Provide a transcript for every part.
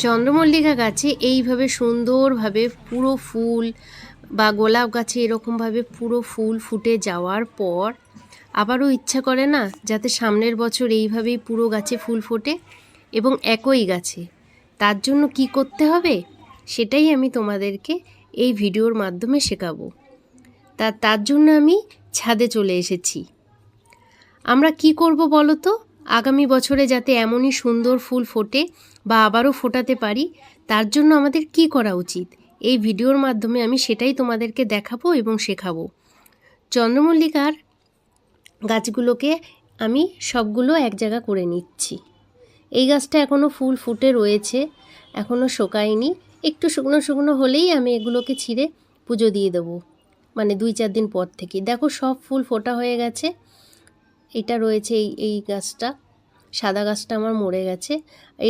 চন্দ্রমল্লিকা গাছে এইভাবে সুন্দরভাবে পুরো ফুল বা গোলাপ গাছে এরকমভাবে পুরো ফুল ফুটে যাওয়ার পর আবারও ইচ্ছা করে না যাতে সামনের বছর এইভাবেই পুরো গাছে ফুল ফোটে এবং একই গাছে। তার জন্য কি করতে হবে? সেটাই আমি তোমাদেরকে এই ভিডিওর মাধ্যমে শেখাবো। তা, তার জন্য আমি ছাদে চলে এসেছি। আমরা কি করব বলো তো? আগামী বছরে যাতে এমনই সুন্দর ফুল ফোটে বা আবারও ফোটাতে পারি, তার জন্য আমাদের কি করা উচিত? এই ভিডিওর মাধ্যমে আমি সেটাই তোমাদেরকে দেখাবো এবং শেখাবো। চন্দ্রমল্লিকার গাছগুলোকে আমি সবগুলো এক জায়গা করে নিচ্ছি। এই গাছটা এখনও ফুল ফুটে রয়েছে এখনও শোকায়নি। একটু শুকনো শুকনো হলেই আমি এগুলোকে ছিঁড়ে পুজো দিয়ে দেবো মানে দুই চার দিন পর থেকে। দেখো সব ফুল ফোটা হয়ে গেছে। এটা রয়েছে এই এই গাছটা। সাদা গাছটা আমার মরে গেছে।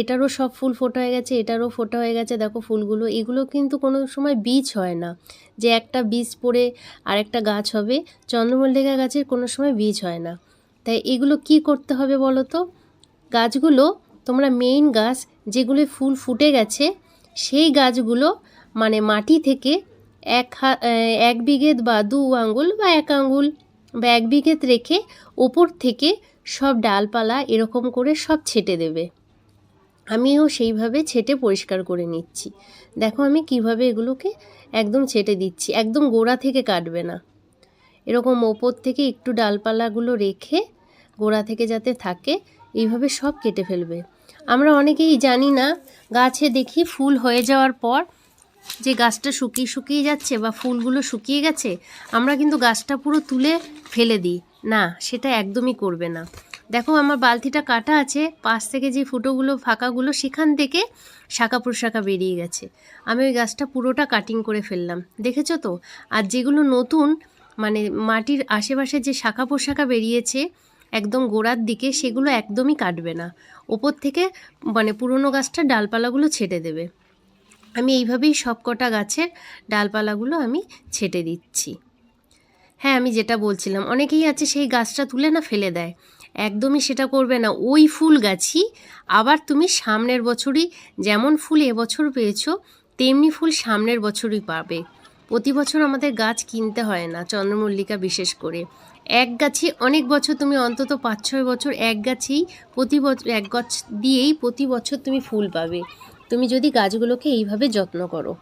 এটারও সব ফুল ফোটা হয়ে গেছে, এটারও ফোটা হয়ে গেছে, দেখো ফুলগুলো। এগুলো কিন্তু কোনো সময় বীজ হয় না। যে একটা বীজ পড়ে আরেকটা গাছ হবে, চন্দ্রমল্লিকা গাছের কোনো সময় বীজ হয় না। তাই এগুলো কি করতে হবে বলো তো? গাছগুলো, তোমরা মেইন গাছ যেগুলো ফুল ফুটে গেছে, সেই গাছগুলো মানে মাটি থেকে এক এক বিঘে বা দু আঙ্গুল বা এক আঙ্গুল বা এক বিঘেত রেখে ওপর থেকে সব ডালপালা এরকম করে সব ছেটে দেবে। আমিও সেইভাবে ছেটে পরিষ্কার করে নিচ্ছি। দেখো আমি কীভাবে এগুলোকে একদম ছেটে দিচ্ছি, একদম গোড়া থেকে কাটবে না। এরকম ওপর থেকে একটু ডালপালাগুলো রেখে গোড়া থেকে যাতে থাকে, এইভাবে সব কেটে ফেলবে। আমরা অনেকেই জানি না, গাছে দেখি ফুল হয়ে যাওয়ার পর যে গাছটা শুকিয়ে শুকিয়ে যাচ্ছে বা ফুলগুলো শুকিয়ে গেছে, আমরা কিন্তু গাছটা পুরো তুলে ফেলে দিই। না, সেটা একদমই করবে না। দেখো আমার বালতিটা কাটা আছে, পাশ থেকে যে ফুটোগুলো, ফাঁকাগুলো, সেখান থেকে শাখা প্রশাখা বেরিয়ে গেছে। আমি ওই গাছটা পুরোটা কাটিং করে ফেললাম। দেখেছ তো? আর যেগুলো নতুন মানে মাটির আশেপাশে যে শাখা প্রশাখা বেরিয়েছে, একদম গোড়ার দিকে, সেগুলো একদমই কাটবে না। ওপর থেকে মানে পুরনো গাছটার ডালপালাগুলো ছেটে দেবে। আমি এইভাবেই সব কটা গাছের ডালপালাগুলো আমি ছেটে দিচ্ছি। হ্যাঁ আমি যেটা বলছিলাম, অনেকেই আছে সেই গাছটা তুলে না ফেলে দেয়। একদমই সেটা করবে না। ওই ফুল গাছই আবার তুমি সামনের বছরই যেমন ফুল এবছর পেয়েছ, তেমনি ফুল সামনের বছরই পাবে। প্রতি বছর আমাদের গাছ কিনতে হয় না, চন্দ্রমল্লিকা বিশেষ করে। এক গাছে অনেক বছর তুমি অন্তত পাঁচ ছয় বছর এক গাছেই প্রতি বছর এক গাছ দিয়েই প্রতি বছর তুমি ফুল পাবে। তুমি যদি গাছগুলোকে এইভাবে যত্ন করো।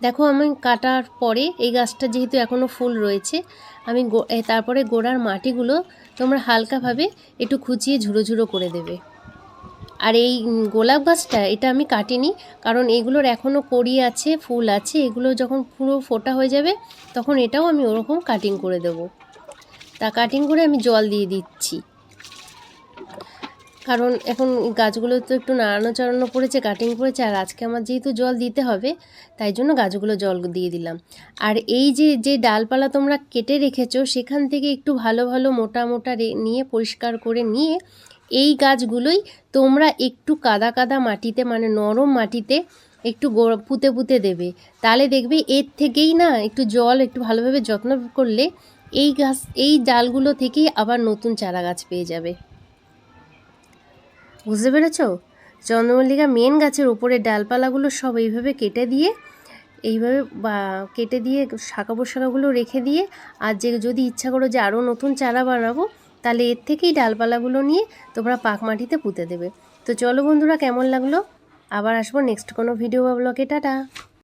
দেখো আমি কাটার পরে এই গাছটা যেহেতু এখনও ফুল রয়েছে, আমি তারপরে গোড়ার মাটিগুলো তোমরা হালকাভাবে একটু খুঁচিয়ে ঝুড়ো ঝুড়ো করে দেবে। আর এই গোলাপ গাছটা, এটা আমি কাটিনি, কারণ এগুলোর এখনও কড়ি আছে, ফুল আছে, এগুলো যখন পুরো ফোটা হয়ে যাবে, তখন এটাও আমি ওরকম কাটিং করে দেব। তা কাটিং করে আমি জল দিয়ে দিচ্ছি। কারণ এখন গাছগুলো তো একটু নাড়ানো চাড়ানো পড়েছে কাটিং পড়েছে, আর আজকে আমার যেহেতু জল দিতে হবে, তাই জন্য গাছগুলো জল দিয়ে দিলাম। আর এই যে যে ডালপালা তোমরা কেটে রেখেছো, সেখান থেকে একটু ভালো ভালো মোটা মোটা নিয়ে পরিষ্কার করে নিয়ে, এই গাছগুলোই তোমরা একটু কাদা কাদা মাটিতে মানে নরম মাটিতে একটু পুঁতে পুঁতে দেবে। তাহলে দেখবে এর থেকেই না একটু জল একটু ভালোভাবে যত্ন করলে এই গাছ, এই ডালগুলো থেকেই আবার নতুন চারা গাছ পেয়ে যাবে। বুঝতে পেরেছ? চন্দ্রমল্লিকা মেন গাছের উপরে ডালপালাগুলো সব এইভাবে কেটে দিয়ে, এইভাবে কেটে দিয়ে শাখা পোশাখাগুলো রেখে দিয়ে, আর যে যদি ইচ্ছা করো যে আরও নতুন চারা বানাবো, তাহলে এর থেকেই ডালপালাগুলো নিয়ে তোমরা পাক মাটিতে পুঁতে দেবে। তো চলো বন্ধুরা, কেমন লাগল? আবার আসব নেক্সট কোনো ভিডিও বা ব্লগে টাটা!